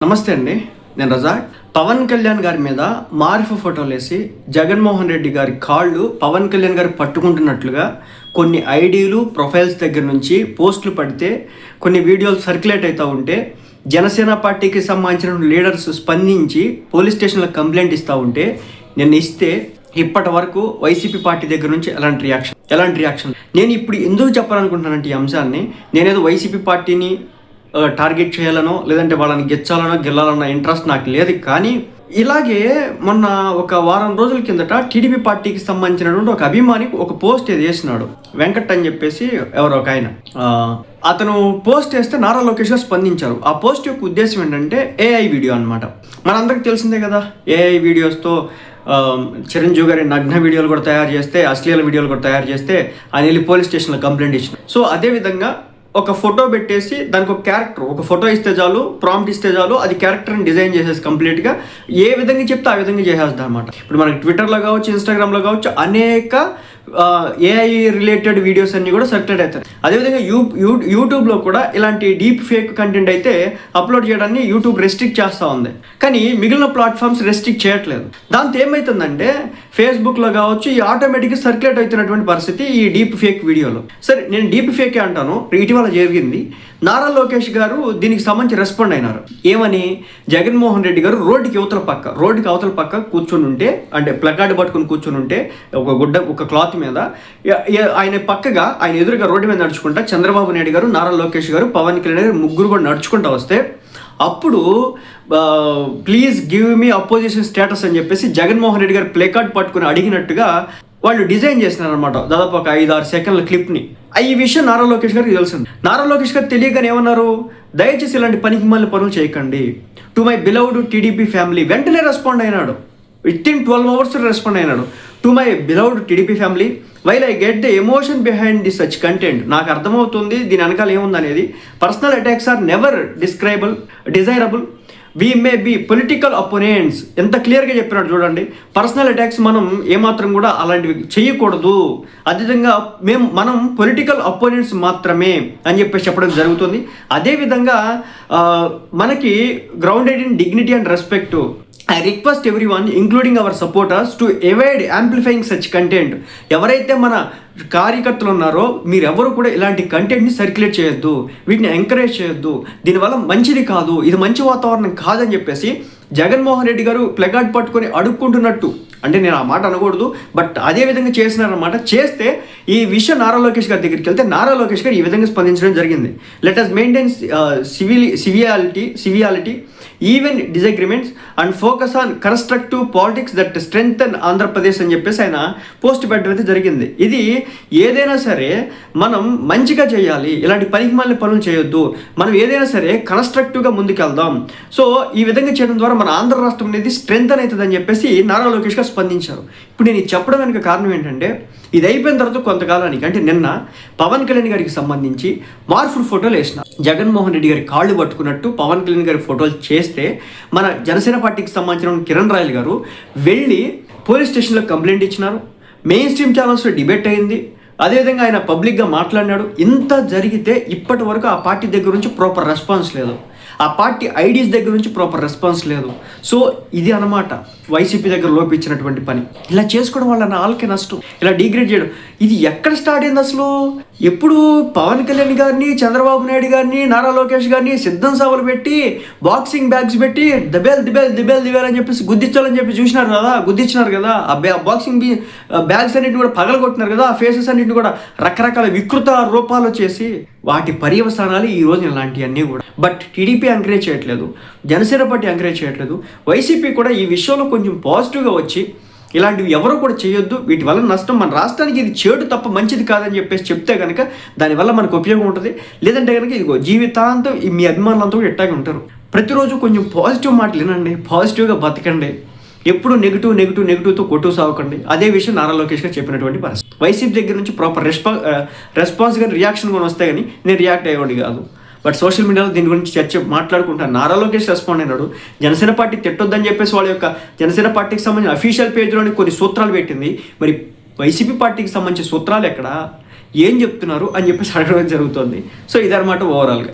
నమస్తే అండి నేను రజాక్. పవన్ కళ్యాణ్ గారి మీద మారిఫ్ ఫోటోలు వేసి జగన్మోహన్ రెడ్డి గారి కాళ్ళు పవన్ కళ్యాణ్ గారు పట్టుకుంటున్నట్లుగా కొన్ని ఐడీలు ప్రొఫైల్స్ దగ్గర నుంచి పోస్టులు పడితే కొన్ని వీడియోలు సర్క్యులేట్ అవుతూ ఉంటే జనసేన పార్టీకి సంబంధించిన లీడర్స్ స్పందించి పోలీస్ స్టేషన్లో కంప్లైంట్ ఇస్తూ ఉంటే నేను ఇస్తే ఇప్పటి వరకు వైసీపీ పార్టీ దగ్గర నుంచి ఎలాంటి రియాక్షన్? ఎలాంటి రియాక్షన్? నేను ఇప్పుడు ఎందుకు చెప్పాలనుకుంటున్నానంటే ఈ అంశాన్ని నేనేదో వైసీపీ పార్టీని టార్గెట్ చేయాలనో లేదంటే వాళ్ళని గెచ్చాలనో గెలాలన్న ఇంట్రెస్ట్ నాకు లేదు. కానీ ఇలాగే మొన్న ఒక వారం రోజుల కిందట టీడీపీ పార్టీకి సంబంధించినటువంటి ఒక అభిమాని ఒక పోస్ట్ ఏది వేసినాడు. వెంకట్ అని చెప్పేసి ఎవరో ఒక ఆయన. అతను పోస్ట్ వేస్తే నారా లోకేష్ గారు స్పందించారు. ఆ పోస్ట్ యొక్క ఉద్దేశం ఏంటంటే ఏఐ వీడియో అనమాట మనందరికి తెలిసిందే కదా ఏఐ వీడియోస్తో చిరంజీవి గారి నగ్న వీడియోలు కూడా తయారు చేస్తే అశ్లీల వీడియోలు కూడా తయారు చేస్తే ఆయన వెళ్ళి పోలీస్ స్టేషన్లో కంప్లైంట్ ఇచ్చిన. సో అదేవిధంగా ఒక ఫోటో పెట్టేసి దానికి ఒక క్యారెక్టర్ ఒక ఫోటో ఇస్తే చాలు ప్రాంప్ట్ ఇస్తే చాలు అది క్యారెక్టర్ని డిజైన్ చేసేసి కంప్లీట్గా ఏ విధంగా చెప్తే ఆ విధంగా చేసేస్తుంది అనమాట ఇప్పుడు మనకి ట్విట్టర్లో కావచ్చు ఇన్స్టాగ్రామ్లో కావచ్చు అనేక ఏఐ రిలేటెడ్ వీడియోస్ అన్ని కూడా సర్క్యులేట్ అవుతాయి. అదేవిధంగా యూ యూ యూట్యూబ్లో కూడా ఇలాంటి డీప్ ఫేక్ కంటెంట్ అయితే అప్లోడ్ చేయడాన్ని యూట్యూబ్ రెస్ట్రిక్ట్ చేస్తూ ఉంది. కానీ మిగిలిన ప్లాట్ఫామ్స్ రెస్ట్రిక్ట్ చేయట్లేదు. దాంతో ఏమవుతుందంటే ఫేస్బుక్లో కావచ్చు ఈ ఆటోమేటిక్గా సర్క్యులేట్ అవుతున్నటువంటి పరిస్థితి ఈ డీప్ ఫేక్ వీడియోలో సరే నేను డీప్ ఫేకే అంటాను ఇటీవల జరిగింది. నారా లోకేష్ గారు దీనికి సంబంధించి రెస్పాండ్ అయినారు. ఏమని? జగన్మోహన్ రెడ్డి గారు రోడ్డుకి అవతల పక్క రోడ్డుకి అవతల పక్క కూర్చొని ఉంటే అంటే ప్లకార్డు పట్టుకుని కూర్చొని ఉంటే ఒక గుడ్డ ఒక క్లాత్ మీద ఆయన పక్కగా ఆయన ఎదురుగా రోడ్డు మీద నడుచుకుంటా చంద్రబాబు నాయుడు గారు నారా లోకేష్ గారు పవన్ కళ్యాణ్ గారు ముగ్గురు కూడా నడుచుకుంటూ వస్తే అప్పుడు please give me opposition status అని చెప్పేసి జగన్మోహన్ రెడ్డి గారు ప్లే కార్డ్ పట్టుకుని అడిగినట్టుగా వాళ్ళు డిజైన్ చేసినారు అనమాట దాదాపు ఒక ఐదు ఆరు సెకండ్ల క్లిప్ని. ఈ విషయం నారా లోకేష్ గారికి తెలుసు నారా లోకేష్ గారు తెలియగానే ఏమన్నారు? దయచేసి ఇలాంటి పనికి మళ్ళీ పనులు చేయకండి. To my beloved TDP family వెంటనే రెస్పాండ్ అయినాడు. Within twelve hours respond అయినాడు. To my beloved TDP family while I get the emotion behind the such content నాకు అర్థమవుతుంది దీని వెనకాల ఏముందనేది. Personal attacks are never describable desirable. We may be political opponents ఎంత క్లియర్గా చెప్పినాడు చూడండి. పర్సనల్ అటాక్స్ మనం ఏమాత్రం కూడా అలాంటివి చేయకూడదు. అదేవిధంగా మేము మనం పొలిటికల్ అపోనెంట్స్ మాత్రమే అని చెప్పేసి చెప్పడం జరుగుతుంది. అదేవిధంగా మనకి grounded in dignity and respect I request every one including our supporters to avoid amplifying such content ఎవరైతే మన కార్యకర్తలు ఉన్నారో మీరెవరు కూడా ఇలాంటి కంటెంట్ని సర్క్యులేట్ చేయొద్దు వీటిని ఎంకరేజ్ చేయొద్దు. దీనివల్ల మంచిది కాదు ఇది మంచి వాతావరణం కాదని చెప్పేసి జగన్మోహన్ రెడ్డి గారు ప్లగార్డ్ పట్టుకొని అడుక్కుంటున్నట్టు. అంటే నేను ఆ మాట అనకూడదు బట్ అదే విధంగా చేసినారనమాట చేస్తే ఈ విషయం నారా లోకేష్ గారి దగ్గరికి వెళ్తే నారా లోకేష్ గారు ఈ విధంగా స్పందించడం జరిగింది. Let us maintain civil సివియాలిటీ civility even disagreements and focus on constructive politics that strength and Andhra Pradesh అని చెప్పేసి ఆయన పోస్ట్ పెట్టడం అయితే జరిగింది. ఇది ఏదైనా సరే మనం మంచిగా చేయాలి ఇలాంటి పనికి పనులు చేయొద్దు. మనం ఏదైనా సరే కన్స్ట్రక్టివ్గా ముందుకెళ్దాం. సో ఈ విధంగా చేయడం ద్వారా మన ఆంధ్ర రాష్ట్రం అనేది స్ట్రెంగ్త్ అవుతుందని చెప్పేసి నారా లోకేష్ గారు స్పందించారు. ఇప్పుడు నేను చెప్పడం వెనుక కారణం ఏంటంటే ఇది అయిపోయిన తర్వాత కొంతకాలానికి అంటే నిన్న పవన్ కళ్యాణ్ గారికి సంబంధించి మార్ఫుల్ ఫోటోలు వేసిన. జగన్మోహన్ రెడ్డి గారి కాళ్ళు పట్టుకున్నట్టు పవన్ కళ్యాణ్ గారి ఫోటోలు చేస్తే మన జనసేన పార్టీకి సంబంధించిన కిరణ్ రాయల్ గారు వెళ్ళి పోలీస్ స్టేషన్లో కంప్లైంట్ ఇచ్చినారు. మెయిన్ స్ట్రీమ్ ఛానల్స్లో డిబేట్ అయింది. అదేవిధంగా ఆయన పబ్లిక్గా మాట్లాడినాడు. ఇంత జరిగితే ఇప్పటి వరకు ఆ పార్టీ దగ్గర నుంచి ప్రాపర్ రెస్పాన్స్ లేదు. ఆ పార్టీ ఐడీస్ దగ్గర నుంచి ప్రాపర్ రెస్పాన్స్ లేదు. సో ఇది అన్నమాట వైసీపీ దగ్గర లోపించినటువంటి పని. ఇలా చేసుకోవడం వల్ల నా వాళ్ళకి నష్టం. ఇలా డిగ్రేడ్ చేయడం. ఇది ఎక్కడ స్టార్ట్ అయింది అసలు? ఎప్పుడు పవన్ కళ్యాణ్ గారిని చంద్రబాబు నాయుడు గారిని నారా లోకేష్ గారిని సిద్ధం సభలు పెట్టి బాక్సింగ్ బ్యాగ్స్ పెట్టి దబేల్ దిబేల్ దిబేల్ దిబేల్ అని చెప్పేసి గుద్దించాలని చెప్పి చూసినారు కదా గుద్దించినారు కదా. ఆ బ్యా బాక్సింగ్ బ్యాగ్స్ అన్నింటిని కూడా పగలగొట్టినారు కదా ఆ ఫేసెస్ అన్నింటిని కూడా రకరకాల వికృత రూపాలు చేసి వాటి పర్యవసానాలు ఈ రోజు ఇలాంటివన్నీ కూడా. బట్ టీడీపీ ఎంకరేజ్ చేయట్లేదు. జనసేన పార్టీ ఎంకరేజ్ చేయట్లేదు. వైసీపీ కూడా ఈ విషయంలో కొంచెం పాజిటివ్గా వచ్చి ఇలాంటివి ఎవరు కూడా చేయొద్దు. వీటి వల్ల నష్టం మన రాష్ట్రానికి ఇది చెడు తప్ప మంచిది కాదని చెప్పేసి చెప్తే కనుక దానివల్ల మనకు ఉపయోగం ఉంటుంది. లేదంటే కనుక ఇదిగో జీవితాంతం ఈ మీ అభిమానులంతా కూడా ఇట్టాగే ఉంటారు. ప్రతిరోజు కొంచెం పాజిటివ్ మాటలు వినండి పాజిటివ్గా బతకండి. ఎప్పుడు నెగిటివ్ నెగిటివ్ నెగిటివ్తో కొట్టు సాగకండి. అదే విషయం నారా లోకేష్ గారు చెప్పినటువంటి పరిస్థితి. వైసీపీ దగ్గర నుంచి ప్రాపర్ రెస్పా రెస్పాన్స్ కానీ రియాక్షన్ కూడా వస్తే కానీ నేను రియాక్ట్ అయ్యేవాడి కాదు. బట్ సోషల్ మీడియాలో దీని గురించి చర్చ మాట్లాడుకుంటారు నారా లోకేష్ రెస్పాండ్ అయినాడు. జనసేన పార్టీ తిట్టొద్దని చెప్పేసి వాళ్ళ యొక్క జనసేన పార్టీకి సంబంధించిన అఫీషియల్ పేజ్లోని కొన్ని సూత్రాలు పెట్టింది. మరి వైసీపీ పార్టీకి సంబంధించిన సూత్రాలు ఎక్కడ? ఏం చెప్తున్నారు? అని చెప్పేసి అడగడం జరుగుతుంది. సో ఇదన్నమాట ఓవరాల్గా